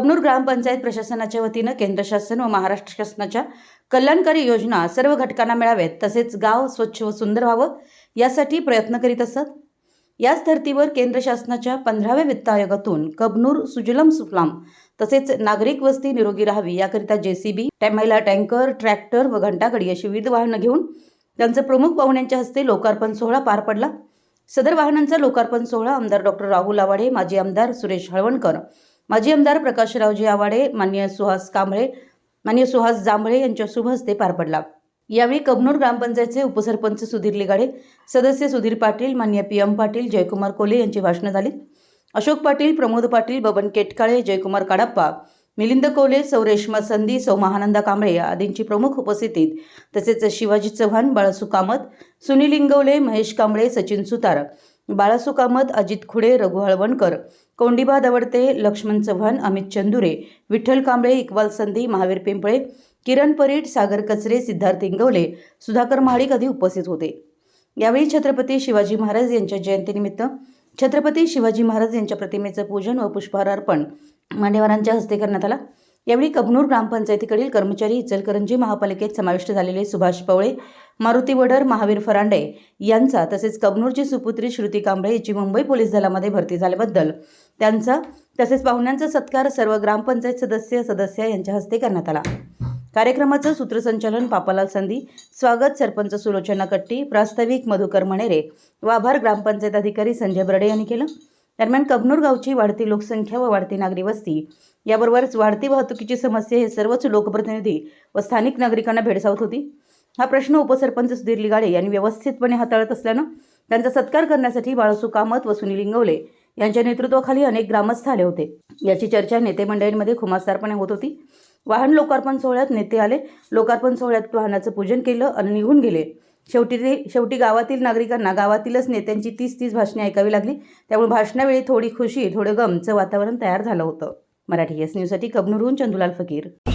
कबनूर ग्रामपंचायत प्रशासनाच्या वतीनं केंद्र शासन व महाराष्ट्र शासनाच्या कल्याणकारी योजना सर्व घटकांना मिळाव्यात तसेच गाव स्वच्छ व सुंदर व्हावं यासाठी प्रयत्न करीत असत. याच धर्तीवर केंद्र शासनाच्या पंधराव्या वित्त आयोगातून कबनूर सुजलम सुफलाम तसेच नागरिक वस्ती निरोगी राहावी याकरिता जेसीबी महिला टँकर ट्रॅक्टर व घंटागडी अशी विविध वाहनं घेऊन त्यांचं प्रमुख पाहुण्यांच्या हस्ते लोकार्पण सोहळा पार पडला. सदर वाहनांचा लोकार्पण सोहळा आमदार डॉक्टर राहुल आवाडे माजी आमदार सुरेश हळवणकर माजी आमदार प्रकाशरावजी आवाडे मान्य सुहास कांबळे मान्य सुहास जांभळे यांच्या शुभ हस्ते पार पडला. यावेळी कबनूर ग्रामपंचायतचे उपसरपंच सुधीर लिगाडे सदस्य सुधीर पाटील मान्य पी एम पाटील जयकुमार कोले यांची भाषणं झाली. अशोक पाटील प्रमोद पाटील बबन केटकाळे जयकुमार काडाप्पा मिलिंद कोले सौरेश्मा संधी सौ महानंदा कांबळे आदींची प्रमुख उपस्थितीत तसेच शिवाजी चव्हाण बाळासू कामत सुनील इंगवले महेश कांबळे सचिन सुतार बाळासू कामत अजित खुडे रघु हळवणकर कोंडिबा दवडते लक्ष्मण चव्हाण अमित चंदुरे विठ्ठल कांबळे इक्बाल संधी महावीर पिंपळे किरण परीट सागर कचरे सिद्धार्थ इंगवले सुधाकर महाडिक आदी उपस्थित होते. यावेळी छत्रपती शिवाजी महाराज यांच्या जयंतीनिमित्त छत्रपती शिवाजी महाराज यांच्या प्रतिमेचं पूजन व पुष्पहार अर्पण मान्यवरांच्या हस्ते करण्यात आला. यावेळी कबनूर ग्रामपंचायतीकडील कर्मचारी इचलकरंजी महापालिकेत समाविष्ट झालेले सुभाष पवळे मारुती वडर महावीर फरांडे यांचा तसेच कबनूरची सुपुत्री श्रुती कांबळे याची मुंबई पोलीस दलामध्ये भरती झाल्याबद्दल त्यांचा तसेच पाहुण्यांचा सत्कार सर्व ग्रामपंचायत सदस्य सदस्य यांच्या हस्ते करण्यात आला. कार्यक्रमाचं सूत्रसंचालन पापालाल संधी स्वागत सरपंच सुलोचना कट्टी प्रास्ताविक मधुकर मणेरे व आभार ग्रामपंचायत अधिकारी संजय बर्डे यांनी केलं. दरम्यान कबनूर गावची वाढती लोकसंख्या व वाढती नागरी वस्ती याबरोबरच वाढती वाहतुकीची समस्या हे सर्वच लोकप्रतिनिधी व स्थानिक नागरिकांना भेडसावत होती. हा प्रश्न उपसरपंच सुधीर लिगाडे यांनी व्यवस्थितपणे हाताळत असल्यानं त्यांचा सत्कार करण्यासाठी बाळासू कामत व सुनील इंगवले यांच्या नेतृत्वाखाली अनेक ग्रामस्थ आले होते. याची चर्चा नेते मंडळींमध्ये खुमासदारपणे होत होती. वाहन लोकार्पण सोहळ्यात नेते आले. लोकार्पण सोहळ्यात वाहनाचं पूजन केलं आणि निघून गेले. शेवटी शेवटी गावातील नागरिकांना गावातीलच नेत्यांची तीस तीस भाषणे ऐकावी लागली. त्यामुळे भाषणावेळी थोडी खुशी थोडं गमचं वातावरण तयार झालं होतं. मराठी एस न्यूजसाठी कबनूरहून चंदुलाल फकीर.